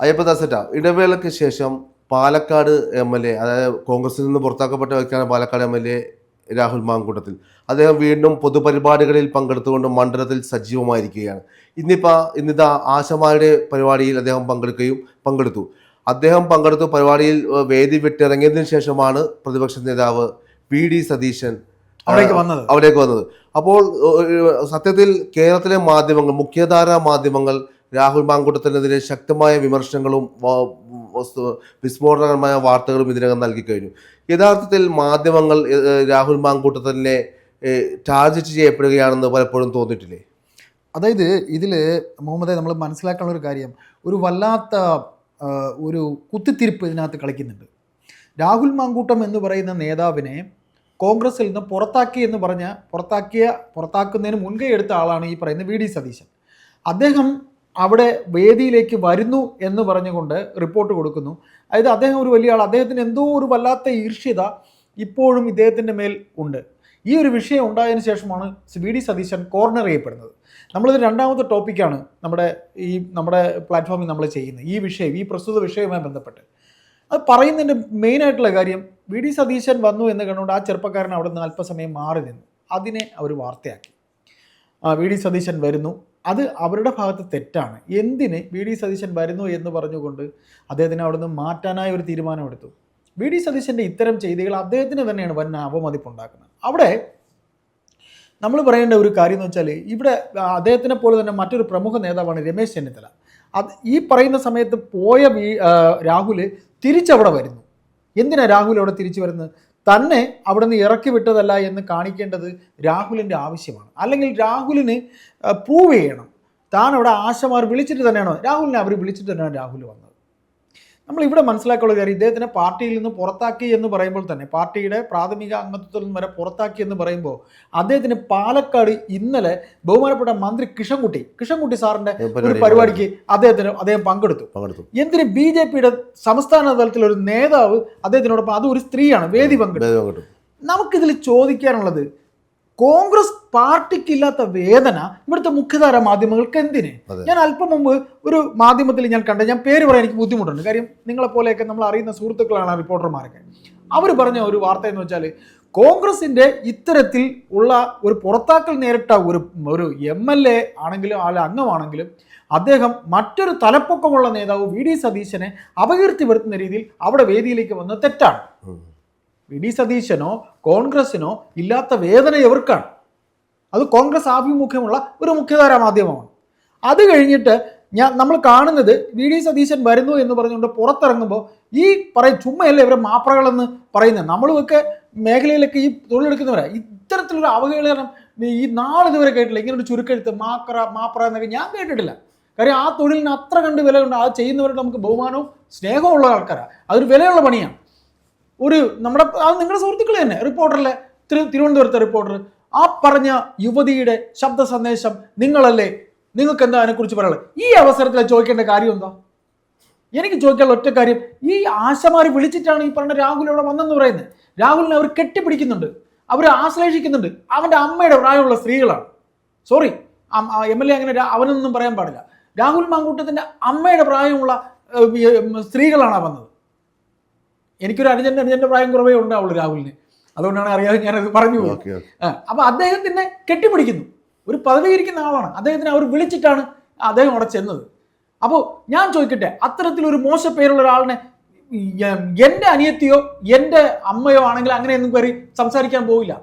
അയ്യപ്പദാസറ്റ ഇടവേളയ്ക്ക് ശേഷം Palakkad M L A അതായത് കോൺഗ്രസിൽ നിന്ന് പുറത്താക്കപ്പെട്ട വ്യക്തിയാണ് Palakkad M L A Rahul Mamkootathil. അദ്ദേഹം വീണ്ടും പൊതുപരിപാടികളിൽ പങ്കെടുത്തുകൊണ്ട് മണ്ഡലത്തിൽ സജീവമായിരിക്കുകയാണ്. ഇന്നിപ്പോൾ ഇന്നിതാ ആശമാരുടെ പരിപാടിയിൽ അദ്ദേഹം പങ്കെടുക്കുകയും പങ്കെടുത്തു. അദ്ദേഹം പങ്കെടുത്ത പരിപാടിയിൽ വേദി വിട്ടിറങ്ങിയതിനു ശേഷമാണ് പ്രതിപക്ഷ നേതാവ് വി ഡി സതീശൻ അവിടേക്ക് വന്നത്. അവിടേക്ക് വന്നത്. അപ്പോൾ സത്യത്തിൽ കേരളത്തിലെ മാധ്യമങ്ങൾ മുഖ്യധാരാ മാധ്യമങ്ങൾ രാഹുൽ മാങ്കൂട്ടത്തിനെതിരെ ശക്തമായ വിമർശനങ്ങളും വിസ്ഫോടനകരമായ വാർത്തകളും ഇതിനകം നൽകി കഴിഞ്ഞു. യഥാർത്ഥത്തിൽ മാധ്യമങ്ങൾ രാഹുൽ മാങ്കൂട്ടത്തിനെ ടാർജറ്റ് ചെയ്യപ്പെടുകയാണെന്ന് പലപ്പോഴും തോന്നിയിട്ടില്ലേ? അതായത് ഇതിൽ മുഹമ്മദ് നമ്മൾ മനസ്സിലാക്കാനുള്ള ഒരു കാര്യം. ഒരു വല്ലാത്ത ഒരു കുത്തിത്തിരിപ്പ് ഇതിനകത്ത് കളിക്കുന്നുണ്ട്. രാഹുൽ മാങ്കൂട്ടം എന്ന് പറയുന്ന നേതാവിനെ കോൺഗ്രസിൽ നിന്ന് പുറത്താക്കി എന്ന് പറഞ്ഞ പുറത്താക്കിയ പുറത്താക്കുന്നതിന് മുൻകൈ എടുത്ത ആളാണ് ഈ പറയുന്ന വി. ഡി. സതീശൻ. അദ്ദേഹം അവിടെ വേദിയിലേക്ക് വരുന്നു എന്ന് പറഞ്ഞുകൊണ്ട് റിപ്പോർട്ട് കൊടുക്കുന്നു. അതായത് അദ്ദേഹം ഒരു വലിയ ആൾ അദ്ദേഹത്തിന് എന്തോ ഒരു വല്ലാത്ത ഈർഷ്യത ഇപ്പോഴും ഇദ്ദേഹത്തിന്റെ മേൽ ഉണ്ട്. ഈ ഒരു വിഷയം ഉണ്ടായതിനു ശേഷമാണ് വി ഡി സതീശൻ കോർണർ ചെയ്യപ്പെടുന്നത്. നമ്മളിത് രണ്ടാമത്തെ ടോപ്പിക്കാണ് നമ്മുടെ ഈ നമ്മുടെ പ്ലാറ്റ്ഫോമിൽ നമ്മൾ ചെയ്യുന്നത്. ഈ വിഷയം ഈ പ്രസ്തുത വിഷയവുമായി ബന്ധപ്പെട്ട്. അത് പറയുന്നതിന്റെ മെയിനായിട്ടുള്ള കാര്യം വി ഡി സതീശൻ വന്നു എന്ന് കണ്ടുകൊണ്ട് ആ ചെറുപ്പക്കാരൻ അവിടെ നിന്ന് അല്പസമയം മാറി നിന്നു. അതിനെ അവർ വാർത്തയാക്കി. വി ഡി സതീശൻ വരുന്നു. അത് അവരുടെ ഭാഗത്ത് തെറ്റാണ്. എന്തിന് വി ഡി സതീശൻ വരുന്നു എന്ന് പറഞ്ഞുകൊണ്ട് അദ്ദേഹത്തിന് അവിടെ നിന്ന് മാറ്റാനായ ഒരു തീരുമാനമെടുത്തു. വി ഡി സതീശന്റെ ഇത്തരം ചെയ്തികൾ അദ്ദേഹത്തിന് തന്നെയാണ് വൻ അവമതിപ്പുണ്ടാക്കുന്നത്. അവിടെ നമ്മൾ പറയേണ്ട ഒരു കാര്യം എന്ന് വെച്ചാൽ ഇവിടെ അദ്ദേഹത്തിനെ പോലെ തന്നെ മറ്റൊരു പ്രമുഖ നേതാവാണ് രമേശ് ചെന്നിത്തല. അത് ഈ പറയുന്ന സമയത്ത് പോയ രാഹുൽ തിരിച്ചവിടെ വരുന്നു. എന്തിനാണ് രാഹുൽ അവിടെ തിരിച്ചു വരുന്നത്? തന്നെ അവിടെ നിന്ന് ഇറക്കി വിട്ടതല്ല എന്ന് കാണിക്കേണ്ടത് രാഹുലിന്റെ ആവശ്യമാണ്. അല്ലെങ്കിൽ രാഹുലിന് പ്രൂവ് ചെയ്യണം. താൻ അവിടെ ആശമാർ വിളിച്ചിട്ട് തന്നെയാണോ? രാഹുലിനെ അവർ വിളിച്ചിട്ട് തന്നെയാണ് രാഹുൽ വന്നത്. നമ്മൾ ഇവിടെ മനസ്സിലാക്കാനുള്ള കാര്യം ഇദ്ദേഹത്തിനെ പാർട്ടിയിൽ നിന്ന് പുറത്താക്കി എന്ന് പറയുമ്പോൾ തന്നെ പാർട്ടിയുടെ പ്രാഥമിക അംഗത്വത്തിൽ നിന്ന് വരെ പുറത്താക്കി എന്ന് പറയുമ്പോൾ അദ്ദേഹത്തിന് പാലക്കാട് ഇന്നലെ ബഹുമാനപ്പെട്ട മന്ത്രി കിഷൻകുട്ടി കിഷൻകുട്ടി സാറിന്റെ ഒരു പരിപാടി പരിപാടിക്ക് അദ്ദേഹത്തിന് അദ്ദേഹം പങ്കെടുത്തു. പങ്കെടുത്തു. എന്തിന് ബി ജെ പിയുടെ സംസ്ഥാന തലത്തിൽ ഒരു നേതാവ് അദ്ദേഹത്തിനോടൊപ്പം അത് ഒരു സ്ത്രീയാണ് വേദി പങ്കെടുത്തു നമുക്കിതിൽ ചോദിക്കാനുള്ളത് കോൺഗ്രസ് പാർട്ടിക്കില്ലാത്ത വേദന ഇവിടുത്തെ മുഖ്യധാര മാധ്യമങ്ങൾക്ക് എന്തിന്? ഞാൻ അല്പം മുമ്പ് ഒരു മാധ്യമത്തിൽ ഞാൻ കണ്ട ഞാൻ പേര് പറയാൻ എനിക്ക് ബുദ്ധിമുട്ടുണ്ട്. കാര്യം നിങ്ങളെ പോലെയൊക്കെ നമ്മൾ അറിയുന്ന സുഹൃത്തുക്കളാണ് റിപ്പോർട്ടർമാരൊക്കെ അവർ പറഞ്ഞ ഒരു വാർത്ത എന്ന് വെച്ചാൽ കോൺഗ്രസിന്റെ ഇത്തരത്തിൽ ഉള്ള ഒരു പുറത്താക്കൽ നേരിട്ട ഒരു ഒരു എം എൽ എ ആണെങ്കിലും അല്ല അംഗമാണെങ്കിലും അദ്ദേഹം മറ്റൊരു തലപ്പൊക്കമുള്ള നേതാവ് വി ഡി സതീശനെ അപകീർത്തി വരുത്തുന്ന രീതിയിൽ അവിടെ വേദിയിലേക്ക് വന്നത് തെറ്റാണ്. വി ഡി സതീശനോ കോൺഗ്രസിനോ ഇല്ലാത്ത വേദന എവർക്കാണ്? അത് കോൺഗ്രസ് ആഭിമുഖ്യമുള്ള ഒരു മുഖ്യധാരാ മാധ്യമമാണ്. അത് കഴിഞ്ഞിട്ട് ഞാൻ നമ്മൾ കാണുന്നത് വി ഡി സതീശൻ വരുന്നു എന്ന് പറഞ്ഞുകൊണ്ട് പുറത്തിറങ്ങുമ്പോൾ ഈ പറയും ചുമ്മയല്ല ഇവരെ മാപ്രകളെന്ന് പറയുന്നത്? നമ്മളുമൊക്കെ മേഖലയിലൊക്കെ ഈ തൊഴിലെടുക്കുന്നവരാണ് ഇത്തരത്തിലൊരു അവഹേളനം ഈ നാളിതുവരെ കേട്ടില്ല. ഇങ്ങനെ ഒരു ചുരുക്കെഴുത്ത് മാക്ര മാപ്ര എന്നൊക്കെ ഞാൻ കേട്ടിട്ടില്ല. കാര്യം ആ തൊഴിലിന് അത്ര കണ്ട് വിലയുണ്ട് ആ ചെയ്യുന്നവരുടെ നമുക്ക് ബഹുമാനവും സ്നേഹവും ഉള്ള ആൾക്കാരാണ് അതൊരു വിലയുള്ള പണിയാണ്. ഒരു നമ്മുടെ അത് നിങ്ങളുടെ സുഹൃത്തുക്കൾ തന്നെ റിപ്പോർട്ടറിലെ തിരു തിരുവനന്തപുരത്തെ റിപ്പോർട്ടർ ആ പറഞ്ഞ യുവതിയുടെ ശബ്ദ സന്ദേശം നിങ്ങളല്ലേ? നിങ്ങൾക്ക് എന്താ അതിനെക്കുറിച്ച് പറയാനുള്ളത്? ഈ അവസരത്തിൽ ചോദിക്കേണ്ട കാര്യം എന്താ? എനിക്ക് ചോദിക്കാനുള്ള ഒറ്റ കാര്യം ഈ ആശമാർ വിളിച്ചിട്ടാണ് ഈ പറഞ്ഞ രാഹുൽ ഇവിടെ വന്നെന്ന് പറയുന്നത്. രാഹുലിനെ അവർ കെട്ടിപ്പിടിക്കുന്നുണ്ട്. അവർ ആശ്ലേഷിക്കുന്നുണ്ട്. അവന്റെ അമ്മയുടെ പ്രായമുള്ള സ്ത്രീകളാണ്. സോറി എം എൽ എ അങ്ങനെ അവനൊന്നും പറയാൻ പാടില്ല. രാഹുൽ മാങ്കൂട്ടത്തിന്റെ അമ്മയുടെ പ്രായമുള്ള സ്ത്രീകളാണ് വന്നത്. എനിക്കൊരു അനുജൻ അനുജന്റെ പ്രായം കുറവേ ഉണ്ടാവുള്ളൂ രാഹുലിന്. അതുകൊണ്ടാണ് അറിയാതെ ഞാനത് പറഞ്ഞു പോകും അപ്പോൾ അദ്ദേഹത്തിനെ കെട്ടിപ്പിടിക്കുന്നു. ഒരു പദവി ഇരിക്കുന്ന ആളാണ്. അദ്ദേഹത്തിനെ അവർ വിളിച്ചിട്ടാണ് അദ്ദേഹം അവിടെ ചെന്നത്. അപ്പോൾ ഞാൻ ചോദിക്കട്ടെ അത്തരത്തിലൊരു മോശ പേരുള്ള ഒരാളിനെ എന്റെ അനിയത്തിയോ എന്റെ അമ്മയോ ആണെങ്കിൽ അങ്ങനെയൊന്നും കയറി സംസാരിക്കാൻ പോവില്ല.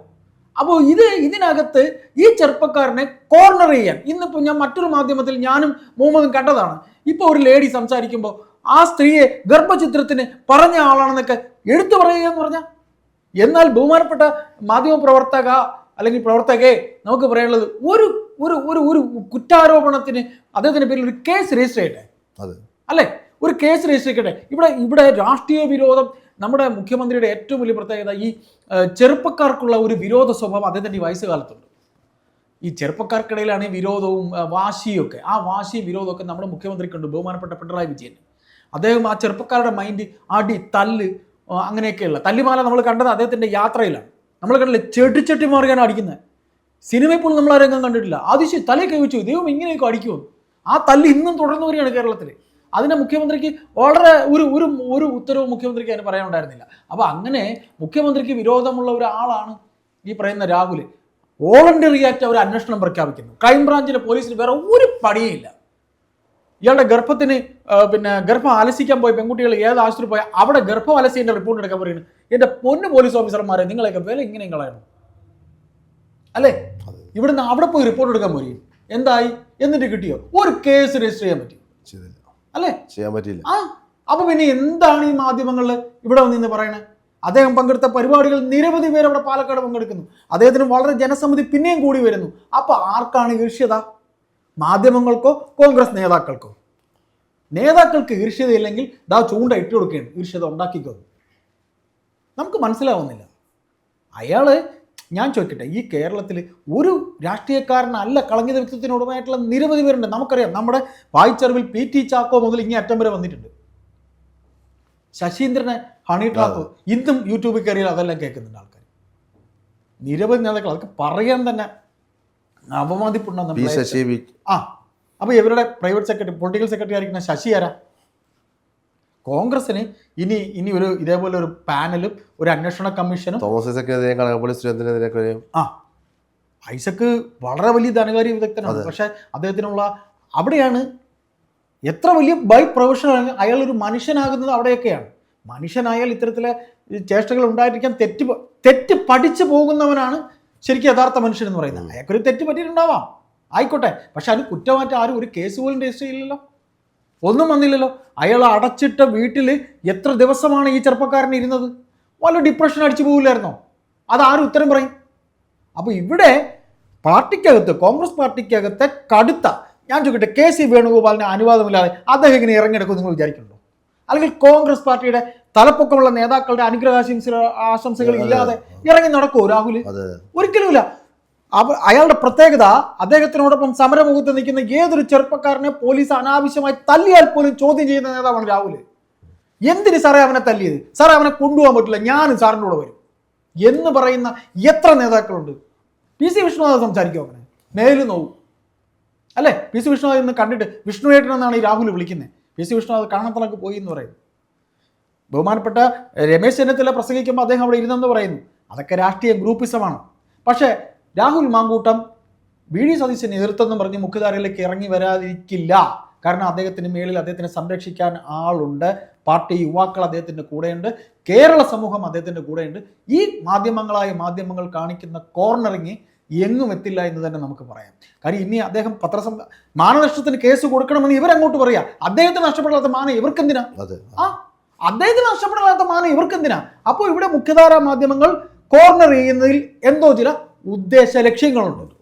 അപ്പോൾ ഇത് ഇതിനകത്ത് ഈ ചെറുപ്പക്കാരനെ കോർണർ ചെയ്യാൻ ഇന്നിപ്പോൾ ഞാൻ മറ്റൊരു മാധ്യമത്തിൽ ഞാനും മുഹമ്മദും കണ്ടതാണ്. ഇപ്പോൾ ഒരു ലേഡി സംസാരിക്കുമ്പോൾ ആ സ്ത്രീയെ ഗർഭചിത്രത്തിന് പറഞ്ഞ ആളാണെന്നൊക്കെ എടുത്തു പറയുക എന്ന് പറഞ്ഞാൽ എന്നാൽ ബഹുമാനപ്പെട്ട മാധ്യമ പ്രവർത്തക അല്ലെങ്കിൽ പ്രവർത്തകയെ നമുക്ക് പറയാനുള്ളത് ഒരു ഒരു ഒരു ഒരു കുറ്റാരോപണത്തിന് അദ്ദേഹത്തിന്റെ പേരിൽ ഒരു കേസ് രജിസ്റ്റർ ചെയ്യട്ടെ? അതെ. അല്ലേ? ഒരു കേസ് രജിസ്റ്റർ ചെയ്യട്ടെ? ഇവിടെ ഇവിടെ രാഷ്ട്രീയ വിരോധം നമ്മുടെ മുഖ്യമന്ത്രിയുടെ ഏറ്റവും വലിയ പ്രത്യേകത ഈ ചെറുപ്പക്കാർക്കുള്ള ഒരു വിരോധ സ്വഭാവം അദ്ദേഹത്തിന്റെ ഈ വയസ്സുകാലത്തുണ്ട്. ഈ ചെറുപ്പക്കാർക്കിടയിലാണ് ഈ വിരോധവും വാശിയൊക്കെ വാശിയും ഒക്കെ. ആ വാശിയും വിരോധമൊക്കെ നമ്മുടെ മുഖ്യമന്ത്രിക്കുണ്ട് ബഹുമാനപ്പെട്ട പിണറായി വിജയൻ. അദ്ദേഹം ആ ചെറുപ്പക്കാരുടെ മൈൻഡ് അടി തല്ല് അങ്ങനെയൊക്കെയുള്ള. തല്ലിമാല നമ്മൾ കണ്ടത് അദ്ദേഹത്തിന്റെ യാത്രയിലാണ്. നമ്മൾ കണ്ടില്ല ചെട്ടി ചെട്ടി മാറിയാണ് അടിക്കുന്നത്. സിനിമയിൽ പോലും നമ്മൾ ആരെങ്കിലും കണ്ടിട്ടില്ല. ആദിശ്യം തലയൊക്കെ വെച്ചു. ദൈവം ഇങ്ങനെയൊക്കെ അടിക്കുമോ ആ തല്ല് ഇന്നും തുടർന്നു വരികയാണ് കേരളത്തിൽ. അതിനെ മുഖ്യമന്ത്രിക്ക് വളരെ ഒരു ഒരു ഒരു ഉത്തരവ് മുഖ്യമന്ത്രിക്ക് അതിന് പറയാനുണ്ടായിരുന്നില്ല. അപ്പോൾ അങ്ങനെ മുഖ്യമന്ത്രിക്ക് വിരോധമുള്ള ഒരാളാണ് ഈ പറയുന്ന രാഹുൽ വോളണ്ടറി ആക്ട് അവർ അന്വേഷണം പ്രഖ്യാപിക്കുന്നു. ക്രൈംബ്രാഞ്ചിലെ പോലീസിന് വേറെ ഒരു പണിയില്ല ഇയാളുടെ ഗർഭത്തിന് പിന്നെ ഗർഭം അലസിക്കാൻ പോയ പെൺകുട്ടികൾ ഏത് ആശുപത്രി പോയാൽ അവിടെ ഗർഭം അലസിന്റെ റിപ്പോർട്ട് എടുക്കാൻ പറയുന്നു എന്റെ പൊന്ന് പോലീസ് ഓഫീസർമാരെ നിങ്ങളെയൊക്കെ വില ഇങ്ങനെ കളയണം അല്ലേ? ഇവിടുന്ന് അവിടെ പോയി റിപ്പോർട്ട് എടുക്കാൻ പറയും എന്തായി? എന്നിട്ട് കിട്ടിയോ? ഒരു കേസ് രജിസ്റ്റർ ചെയ്യാൻ പറ്റി. അല്ലേ? ചെയ്യാൻ പറ്റിയില്ല. ആ? അപ്പൊ പിന്നെ എന്താണ് ഈ മാധ്യമങ്ങളിൽ ഇവിടെ വന്നിന്ന് പറയണേ? അദ്ദേഹം പങ്കെടുത്ത പരിപാടികൾ നിരവധി പേര് അവിടെ പാലക്കാട് പങ്കെടുക്കുന്നു. അദ്ദേഹത്തിന് വളരെ ജനസമ്മതി പിന്നെയും കൂടി വരുന്നു. അപ്പൊ ആർക്കാണ് ഈർഷ്യത മാധ്യമങ്ങൾക്കോ കോൺഗ്രസ് നേതാക്കൾക്കോ? നേതാക്കൾക്ക് ഈർഷ്യതയില്ലെങ്കിൽ ദാ ചൂണ്ട ഇട്ട് കൊടുക്കുകയാണ്. ഈർഷ്യത ഉണ്ടാക്കിക്കോ നമുക്ക് മനസ്സിലാവുന്നില്ല. അയാൾ ഞാൻ ചോദിക്കട്ടെ ഈ കേരളത്തിൽ ഒരു രാഷ്ട്രീയക്കാരനല്ല കളങ്കിത വ്യക്തിത്വത്തിനുടമയായിട്ടുള്ള നിരവധി പേരുണ്ട്. നമുക്കറിയാം നമ്മുടെ വായിച്ചറിവിൽ പി ടി ചാക്കോ മുതൽ ഇങ്ങനെ അറ്റം വരെ വന്നിട്ടുണ്ട്. ശശീന്ദ്രനെ ഹണി ട്രാപ്പ് ഇന്നും യൂട്യൂബിൽ കയറിയാൽ അതെല്ലാം കേൾക്കുന്നുണ്ട് ആൾക്കാർ നിരവധി നേതാക്കൾ അതൊക്കെ പറയാൻ തന്നെ അപമാദിപ്പുണ്ടെന്ന് പി ശശി വി ആ അപ്പോൾ ഇവരുടെ പ്രൈവറ്റ് സെക്രട്ടറി പൊളിറ്റിക്കൽ സെക്രട്ടറി ആയിരിക്കുന്ന ശശി ആരാ? കോൺഗ്രസിന് ഇനി ഇനി ഒരു ഇതേപോലെ ഒരു പാനലും ഒരു അന്വേഷണ കമ്മീഷനും തോമസ് കടകംപള്ളി സുരേന്ദ്രനെതിരെയൊക്കെയും ആ ഐസക്ക് വളരെ വലിയ ധനകാര്യ വിദഗ്ധനാണ്. പക്ഷേ അദ്ദേഹത്തിനുള്ള അവിടെയാണ് എത്ര വലിയ ബൈ പ്രൊഫഷണൽ അയാൾ ഒരു മനുഷ്യനാകുന്നത് അവിടെയൊക്കെയാണ്. മനുഷ്യനായാൽ ഇത്തരത്തിലെ ചേഷ്ടകൾ ഉണ്ടായിരിക്കാൻ തെറ്റ് തെറ്റ് പഠിച്ചു പോകുന്നവനാണ് ശരിക്കും യഥാർത്ഥ മനുഷ്യൻ എന്ന് പറയുന്നത്. അയാൾക്കൊരു തെറ്റ് പറ്റിയിട്ടുണ്ടാവാം. ആയിക്കോട്ടെ. പക്ഷെ അതിന് കുറ്റമായിട്ട് ആരും ഒരു കേസ് പോലും രജിസ്റ്റർ ചെയ്യില്ലല്ലോ. ഒന്നും വന്നില്ലല്ലോ. അയാൾ അടച്ചിട്ട വീട്ടിൽ എത്ര ദിവസമാണ് ഈ ചെറുപ്പക്കാരൻ ഇരുന്നത്? വല്ല ഡിപ്രഷൻ അടിച്ചു പോകില്ലായിരുന്നോ അതാരും ഉത്തരം പറയും. അപ്പോൾ ഇവിടെ പാർട്ടിക്കകത്ത് കോൺഗ്രസ് പാർട്ടിക്കകത്തെ കടുത്ത ഞാൻ ചോദിക്കട്ടെ കെ സി വേണുഗോപാലിന് അനുവാദമില്ലാതെ അദ്ദേഹം ഇങ്ങനെ ഇറങ്ങിയെടുക്കും നിങ്ങൾ വിചാരിക്കുന്നുണ്ടോ? അല്ലെങ്കിൽ കോൺഗ്രസ് പാർട്ടിയുടെ തലപ്പൊക്കമുള്ള നേതാക്കളുടെ അനുഗ്രഹാശംസ ആശംസകൾ ഇല്ലാതെ ഇറങ്ങി നടക്കുമോ രാഹുൽ ഒരിക്കലുമില്ല. അയാളുടെ പ്രത്യേകത അദ്ദേഹത്തിനോടൊപ്പം സമരമുഖത്ത് നിൽക്കുന്ന ഏതൊരു ചെറുപ്പക്കാരനെ പോലീസ് അനാവശ്യമായി തല്ലിയാൽ പോലും ചോദ്യം ചെയ്യുന്ന നേതാവാണ് രാഹുൽ എന്തിന് സാറേ അവനെ തല്ലിയത്? സാറേ അവനെ കൊണ്ടുപോകാൻ പറ്റില്ല. ഞാനും സാറിന്റെ കൂടെ വരും. എന്ന് പറയുന്ന എത്ര നേതാക്കളുണ്ട്? പി സി വിഷ്ണുനാഥ് സംസാരിക്കും അവനെ? നേരിൽ നോവും അല്ലേ? പി സി വിഷ്ണുനാഥ് ഇന്ന് കണ്ടിട്ട് വിഷ്ണുവേട്ടൻ എന്നാണ് ഈ രാഹുൽ വിളിക്കുന്നത്. പി സി വിഷ്ണുനാഥ് കാണത്തലൊക്കെ പോയി എന്ന് പറയും. ബഹുമാനപ്പെട്ട രമേശ് ചെന്നിത്തല പ്രസംഗിക്കുമ്പോൾ അദ്ദേഹം അവിടെ ഇരുന്നെന്ന് പറയുന്നു. അതൊക്കെ രാഷ്ട്രീയ ഗ്രൂപ്പിസമാണ്. പക്ഷേ രാഹുൽ മാങ്കൂട്ടം വി ഡി സതീശൻ എതിർത്തെന്ന് പറഞ്ഞ് മുഖ്യധാരയിലേക്ക് ഇറങ്ങി വരാതിരിക്കില്ല. കാരണം അദ്ദേഹത്തിന് മേളിൽ അദ്ദേഹത്തിനെ സംരക്ഷിക്കാൻ ആളുണ്ട്. പാർട്ടി യുവാക്കൾ അദ്ദേഹത്തിന്റെ കൂടെയുണ്ട്. കേരള സമൂഹം അദ്ദേഹത്തിന്റെ കൂടെയുണ്ട്. ഈ മാധ്യമങ്ങളായ മാധ്യമങ്ങൾ കാണിക്കുന്ന കോർണറിങ് എങ്ങും എത്തില്ല എന്ന് തന്നെ നമുക്ക് പറയാം. കാര്യം ഇനി അദ്ദേഹം പത്രസം മാനനഷ്ടത്തിന് കേസ് കൊടുക്കണമെന്ന് ഇവരങ്ങോട്ട് പറയാം. അദ്ദേഹത്തിന് നഷ്ടപ്പെടാത്ത മാന ഇവർക്കെന്തിനാ? ആ അദ്ദേഹത്തിന് നഷ്ടപ്പെടാത്ത മാനം ഇവർക്ക് എന്തിനാ അപ്പോൾ ഇവിടെ മുഖ്യധാരാ മാധ്യമങ്ങൾ കോർണർ ചെയ്യുന്നതിൽ എന്തോ ചില ഉദ്ദേശ ലക്ഷ്യങ്ങളുണ്ട്.